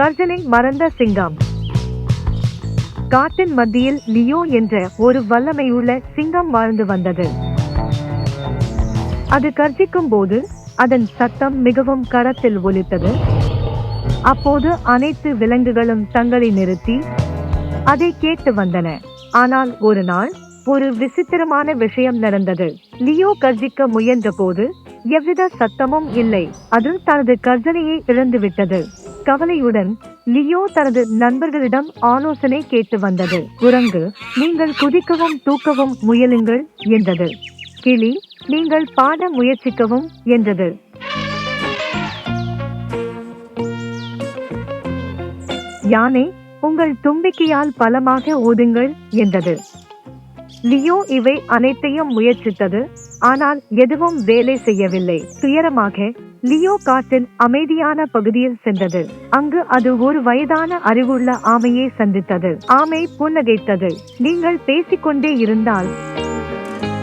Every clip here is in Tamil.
கர்ஜனை மறந்த சிங்கம். காட்டின் மத்தியில் லியோ என்ற ஒரு வல்லமையுள்ள சிங்கம் வாழ்ந்து வந்தது. அது கர்ஜிக்கும் போது அதன் சத்தம் மிகவும் கரத்தில் ஒலித்தது. அப்போது அனைத்து விலங்குகளும் தங்களை நிறுத்தி அதை கேட்டு வந்தன. ஆனால் ஒரு நாள் ஒரு விசித்திரமான விஷயம் நடந்தது. லியோ கர்ஜிக்க முயன்ற போது எவ்வித சத்தமும் இல்லை. அது தனது கர்ஜனையை இழந்துவிட்டது. கவலையுடன் லியோ தனது நண்பர்களிடம் ஆலோசனை கேட்டு வந்தது. குரங்கு நீங்கள் குதிக்கவும் தூக்கவும் முயலுங்கள் என்றது. கிளி நீங்கள் பாட முயற்சிக்கவும் என்றது. யானை உங்கள் தும்பிக்கையால் பலமாக ஊதுங்கள் என்றது. லியோ இவை அனைத்தையும் முயற்சித்தது ஆனால் எதுவும் வேலை செய்யவில்லை. துயரமாக லியோ காட்டின் அமைதியான பகுதியில் சென்றது. அங்கு அது ஒரு வயதான அறிவுள்ள ஆமையை சந்தித்தது. ஆமை புன்னகைத்தது. நீங்கள் பேசிக்கொண்டே இருந்தால்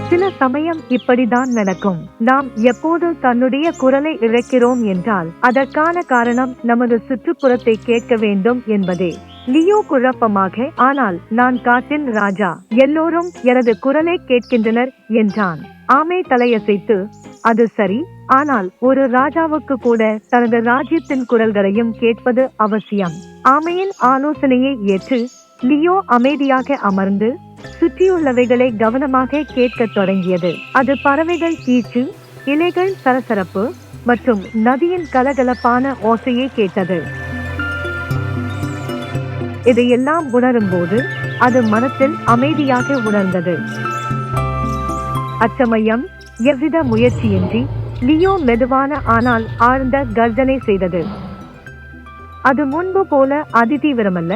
சில சமயம் இப்படிதான் நடக்கும். நாம் எப்போது தன்னுடைய குரலை இழக்கிறோம் என்றால் அதற்கான காரணம் நமது சுற்றுப்புறத்தை கேட்க வேண்டும் என்பதே. லியோ குழப்பமாக ஆனால் நான் காட்டின் ராஜா. எல்லோரும் எனது குரலை கேட்கின்றனர் என்றான். ஆமை தலையசைத்து அது சரி. ஆனால் ஒரு ராஜாவுக்கு கூட தனது ராஜ்யத்தின் குரல்களையும் கேட்பது அவசியம். ஆமையின் ஆலோசனையை ஏற்று லியோ அமைதியாக அமர்ந்து சுற்றியுள்ளவைகளை கவனமாக கேட்கத் தொடங்கியது. அது பறவைகள் கீச்சு இலைகள் சரசரப்பு மற்றும் நதியின் கலகலப்பான ஓசையை கேட்டது. இதையெல்லாம் உணரும்போது அது மனத்தில் அமைதியாக உணர்ந்தது. அச்சமயம் எவ்வித முயற்சியின்றி லியோ மெதுவான ஆனால் ஆழ்ந்த கர்ஜனை செய்தது. அது முன்பு போல அதிதீவிரமல்ல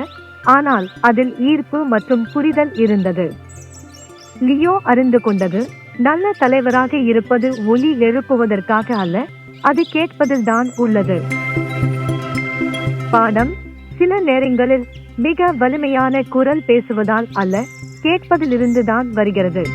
ஆனால் அதில் ஈர்ப்பு மற்றும் புரிதல் இருந்தது. லியோ அறிந்து கொண்டது நல்ல தலைவராக இருப்பது ஒலி எழுப்புவதற்காக அல்ல அது கேட்பதில்தான் உள்ளது. பாடம் சில நேரங்களில் மிக வலிமையான குரல் பேசுவதால் அல்ல கேட்பதிலிருந்துதான் வருகிறது.